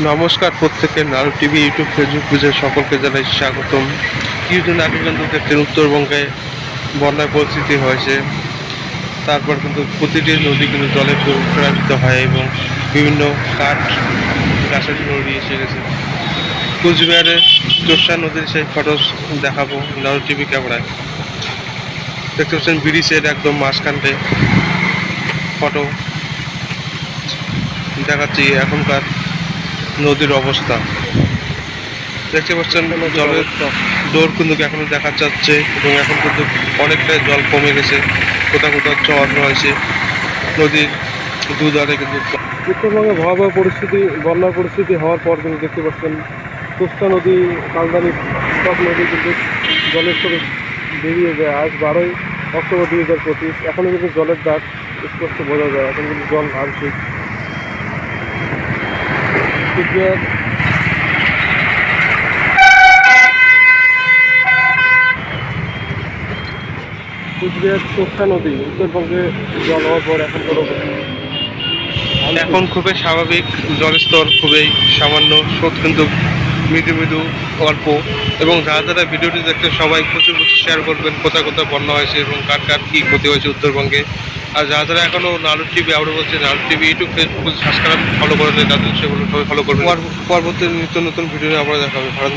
নমস্কার প্রত্যেকে নারু TV, YouTube, Facebook পেজে সকলকে জানাই স্বাগতম। কিছুদিন আগে কিন্তু দেখছেন উত্তরবঙ্গে বন্যার পরিস্থিতি হয়েছে। তারপর কিন্তু প্রতিটি নদী কিন্তু জলে প্লাবিত হয় এবং বিভিন্ন কাঠ, গাছের নড়ি এসে গেছে। কুচবিহারের চোষা নদীর সেই ফটো দেখাবো। নারু টিভি ক্যামেরায়। দেখতে পাচ্ছেন ব্রিজের একদম মাঝখানটায় ফটো। দেখাচ্ছি এখনকার নদীর অবস্থা। দেখতে পাচ্ছেন জলের দৌড় কিন্তু এখনও দেখা যাচ্ছে এবং এখন কিন্তু অনেকটাই জল কমে গেছে। কোথাও কোথাও চর রয়েছে। নদীর দুধারে কিন্তু উত্তরবঙ্গে ভয়াবহ পরিস্থিতি, বন্যার পরিস্থিতি হওয়ার পর কিন্তু দেখতে পাচ্ছেন কুস্তা নদী, কালদানি সব নদী কিন্তু জলের স্তরে বেরিয়ে যায়। আজ বারোই অক্টোবর দুই হাজার পঁচিশ। এখনও কিন্তু জলের দাগ স্পষ্ট বোঝা যায়। এখন কিন্তু জল আংশিক কুচবিহার চোখা নদী, উত্তরবঙ্গে জল হওয়ার পর এখন এখন খুবই স্বাভাবিক, জলস্তর খুবই সামান্য, স্রোত কিন্তু মৃদু মৃদু, অল্প। এবং যারা যারা ভিডিওটি দেখতে সবাই প্রচুর প্রচুর শেয়ার করবেন, কোথায় কোথায় বন্যা হয়েছে এবং কার কার কী ক্ষতি হয়েছে উত্তরবঙ্গে। আর যারা যারা এখনও নালুর টিভি আমরা বলছে Nalur TV, YouTube Facebook subscribe follow করে নেই তাদের সেগুলো সবাই ফলো করবে পরবর্তী নিত্য নতুন ভিডিও আমরা দেখাবে ভারত